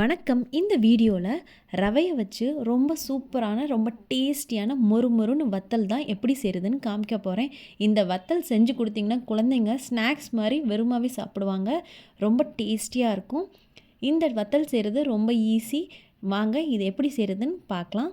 வணக்கம். இந்த வீடியோவில் ரவையை வச்சு ரொம்ப சூப்பரான ரொம்ப டேஸ்டியான மொறு மொறுன்னு வத்தல் தான் எப்படி செய்கிறதுன்னு காமிக்க போகிறேன் இந்த வத்தல் செஞ்சு கொடுத்தீங்கன்னா குழந்தைங்க ஸ்நாக்ஸ் மாதிரி வெறுமாவே சாப்பிடுவாங்க. ரொம்ப டேஸ்டியாக இருக்கும். இந்த வத்தல் செய்கிறது ரொம்ப ஈஸி. வாங்க இது எப்படி செய்கிறதுன்னு பார்க்கலாம்.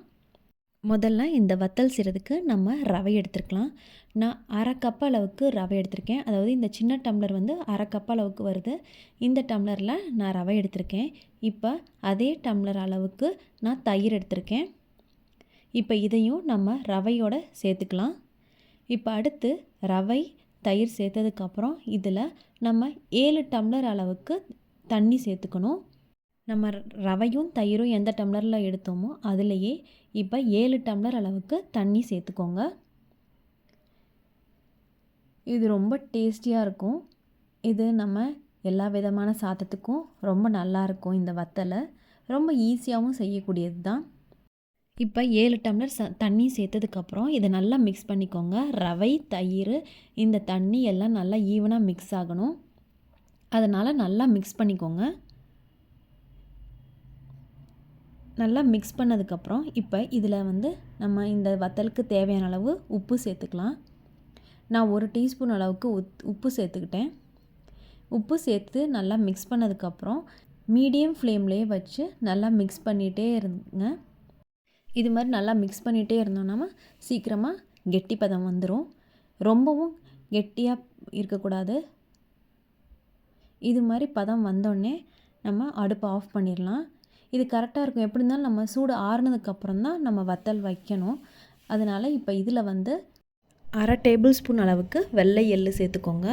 முதல்ல இந்த வத்தல் செய்கிறதுக்கு நம்ம ரவை எடுத்துருக்கலாம். நான் அரை கப் அளவுக்கு ரவை எடுத்திருக்கேன். அதாவது இந்த சின்ன டம்ளர் வந்து அரை கப் அளவுக்கு வருது. இந்த டம்ளரில் நான் ரவை எடுத்திருக்கேன். இப்போ அதே டம்ளர் அளவுக்கு நான் தயிர் எடுத்திருக்கேன். இப்போ இதையும் நம்ம ரவையோட சேர்த்துக்கலாம். இப்போ அடுத்து ரவை தயிர் சேர்த்ததுக்கப்புறம் இதில் நம்ம ஏழு டம்ளர் அளவுக்கு தண்ணி சேர்த்துக்கணும். நம்ம ரவையும் தயிரும் எந்த டம்ளரில் எடுத்தோமோ அதுலேயே இப்போ ஏழு டம்ளர் அளவுக்கு தண்ணி சேர்த்துக்கோங்க. இது ரொம்ப டேஸ்டியாக இருக்கும். இது நம்ம எல்லா விதமான சாதத்துக்கும் ரொம்ப நல்லாயிருக்கும் இந்த வத்தலை. ரொம்ப ஈஸியாகவும் செய்யக்கூடியது தான் இப்போ ஏழு டம்ளர் ச தண்ணி சேர்த்ததுக்கப்புறம் இதை நல்லா மிக்ஸ் பண்ணிக்கோங்க. ரவை தயிர் இந்த தண்ணி எல்லாம் நல்லா ஈவனாக மிக்ஸ் ஆகணும். அதனால் நல்லா மிக்ஸ் பண்ணிக்கோங்க. நல்லா மிக்ஸ் பண்ணதுக்கப்புறம் இப்போ இதில் வந்து நம்ம இந்த வத்தலுக்கு தேவையான அளவு உப்பு சேர்த்துக்கலாம். நான் ஒரு டீஸ்பூன் அளவுக்கு உத் உப்பு சேர்த்துக்கிட்டேன். உப்பு சேர்த்து நல்லா மிக்ஸ் பண்ணதுக்கப்புறம் மீடியம் ஃப்ளேம்லேயே வச்சு நல்லா மிக்ஸ் பண்ணிகிட்டே இருங்க. இது மாதிரி நல்லா மிக்ஸ் பண்ணிகிட்டே இருந்தோம்னா சீக்கிரமாக கெட்டி பதம் வந்துடும் ரொம்பவும் கெட்டியாக இருக்கக்கூடாது. இது மாதிரி பதம் வந்தோடனே நம்ம அடுப்பை ஆஃப் பண்ணிடலாம். இது கரெக்டாக இருக்கும். எப்படி இருந்தாலும் நம்ம சூடு ஆறுனதுக்கப்புறம் தான் நம்ம வத்தல் வைக்கணும். அதனால் இப்போ இதில் வந்து அரை டேபிள் ஸ்பூன் அளவுக்கு வெள்ளை எள்ளு சேர்த்துக்கோங்க.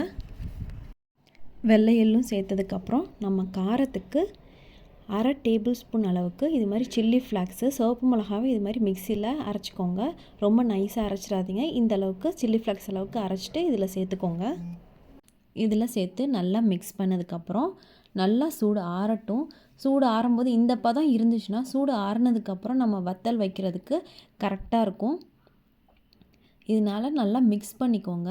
வெள்ளை எள்ளும் சேர்த்ததுக்கப்புறம் நம்ம காரத்துக்கு அரை டேபிள் ஸ்பூன் அளவுக்கு இது மாதிரி சில்லி ஃப்ளாக்ஸு சிவப்பு மிளகாவை இது மாதிரி மிக்சியில் அரைச்சிக்கோங்க. ரொம்ப நைஸாக அரைச்சிடாதீங்க. இந்த அளவுக்கு சில்லி ஃப்ளாக்ஸ் அளவுக்கு அரைச்சிட்டு இதில் சேர்த்துக்கோங்க. இதில் சேர்த்து நல்லா மிக்ஸ் பண்ணதுக்கப்புறம் நல்லா சூடு ஆறட்டும். சூடு ஆறும்போது இந்த பதம் இருந்துச்சுன்னா சூடு ஆறுனதுக்கப்புறம் நம்ம வத்தல் வைக்கிறதுக்கு கரெக்டாக இருக்கும். இதனால் நல்லா மிக்ஸ் பண்ணிக்கோங்க.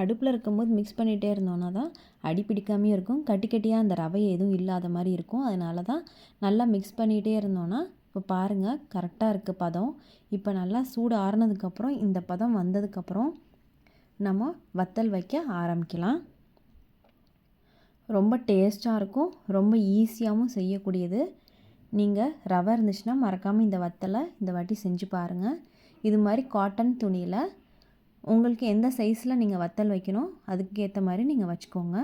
அடுப்பில் இருக்கும்போது மிக்ஸ் பண்ணிகிட்டே இருந்தோன்னா தான் அடி பிடிக்காமையும் இருக்கும். கட்டி கட்டியாக அந்த ரவை எதுவும் இல்லாத மாதிரி இருக்கும். அதனால தான் நல்லா மிக்ஸ் பண்ணிகிட்டே இருந்தோன்னா இப்போ பாருங்கள் கரெக்டாக இருக்குது பதம். இப்போ நல்லா சூடு ஆறுனதுக்கப்புறம் இந்த பதம் வந்ததுக்கப்புறம் நம்ம வத்தல் வைக்க ஆரம்பிக்கலாம். ரொம்ப டேஸ்ட்டாக இருக்கும். ரொம்ப ஈஸியாகவும் செய்யக்கூடியது. நீங்கள் ரவை இருந்துச்சுன்னா மறக்காமல் இந்த வத்தலை இந்த வாட்டி செஞ்சு பாருங்கள் இது மாதிரி காட்டன் துணியில் உங்களுக்கு எந்த சைஸில் நீங்கள் வத்தல் வைக்கணும் அதுக்கு ஏற்ற மாதிரி நீங்கள் வச்சுக்கோங்க.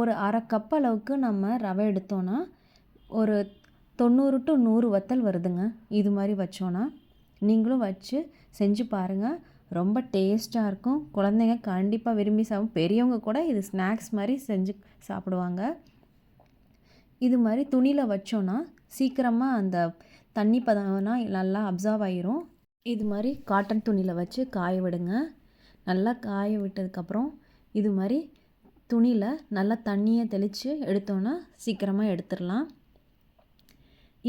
ஒரு அரை கப் அளவுக்கு நம்ம ரவை எடுத்தோன்னா ஒரு தொண்ணூறு டு நூறு வத்தல் வருதுங்க. இது மாதிரி வச்சோன்னா நீங்களும் வச்சு செஞ்சு பாருங்கள் ரொம்ப டேஸ்ட்டாக இருக்கும். குழந்தைங்க கண்டிப்பாக விரும்பி சாப்பிடும். பெரியவங்க கூட இது ஸ்நாக்ஸ் மாதிரி செஞ்சு சாப்பிடுவாங்க. இது மாதிரி துணியில் வச்சோன்னா சீக்கிரமாக அந்த தண்ணி பதம்னா நல்லா அப்சர்வ் ஆயிரும். இது மாதிரி காட்டன் துணியில் வச்சு காய விடுங்க. நல்லா காய விட்டதுக்கப்புறம் இது மாதிரி துணியில் நல்லா தண்ணியை தெளித்து எடுத்தோன்னா சீக்கிரமாக எடுத்துடலாம்.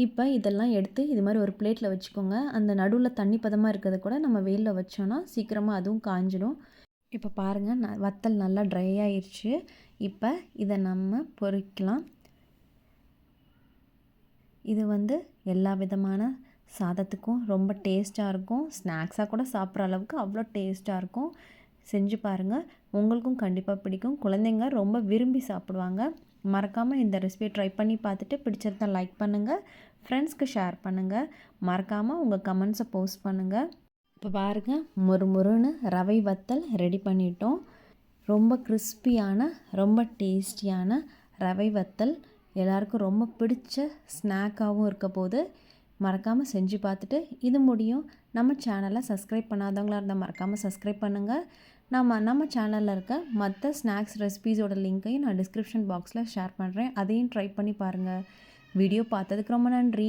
இப்போ இதெல்லாம் எடுத்து இது மாதிரி ஒரு பிளேட்டில் வச்சுக்கோங்க. அந்த நடுவில் தண்ணி பதமாக இருக்கிறத கூட நம்ம வெயிலில் வச்சோன்னா சீக்கிரமாக அதுவும் காஞ்சிடும். இப்போ பாருங்கள் ந வத்தல் நல்லா ட்ரை ஆயிடுச்சு இப்போ இதை நம்ம பொறிக்கலாம். இது வந்து எல்லா விதமான சாதத்துக்கும் ரொம்ப டேஸ்ட்டாக இருக்கும். ஸ்நாக்ஸாக கூட சாப்பிட்ற அளவுக்கு அவ்வளோ டேஸ்ட்டாக இருக்கும். செஞ்சு பாருங்கள் உங்களுக்கும் கண்டிப்பாக பிடிக்கும். குழந்தைங்க ரொம்ப விரும்பி சாப்பிடுவாங்க. மறக்காமல் இந்த ரெசிபியை ட்ரை பண்ணி பார்த்துட்டு பிடிச்சிருந்தா லைக் பண்ணுங்கள் ஃப்ரெண்ட்ஸ்க்கு ஷேர் பண்ணுங்கள் மறக்காமல் உங்கள் கமெண்ட்ஸை போஸ்ட் பண்ணுங்கள் இப்போ பாருங்கள் மொறு மொறுன்னு ரவை வத்தல் ரெடி பண்ணிட்டோம். ரொம்ப கிறிஸ்பியான ரொம்ப டேஸ்டியான ரவை வத்தல். எல்லாருக்கும் ரொம்ப பிடிச்ச ஸ்நாக்காகவும் இருக்க போது மறக்காமல் செஞ்சு பார்த்துட்டு இது முடியும். நம்ம சேனலை சப்ஸ்கிரைப் பண்ணாதவங்களாக இருந்தால் மறக்காமல் சப்ஸ்கிரைப் பண்ணுங்கள் நம்ம நம்ம சேனலில் இருக்க மற்ற ஸ்நாக்ஸ் ரெசிபீஸோட லிங்க்கையும் நான் டிஸ்கிரிப்ஷன் பாக்ஸில் ஷேர் பண்ணுறேன் அதையும் ட்ரை பண்ணி பாருங்கள் வீடியோ பார்த்ததுக்கு ரொம்ப நன்றி.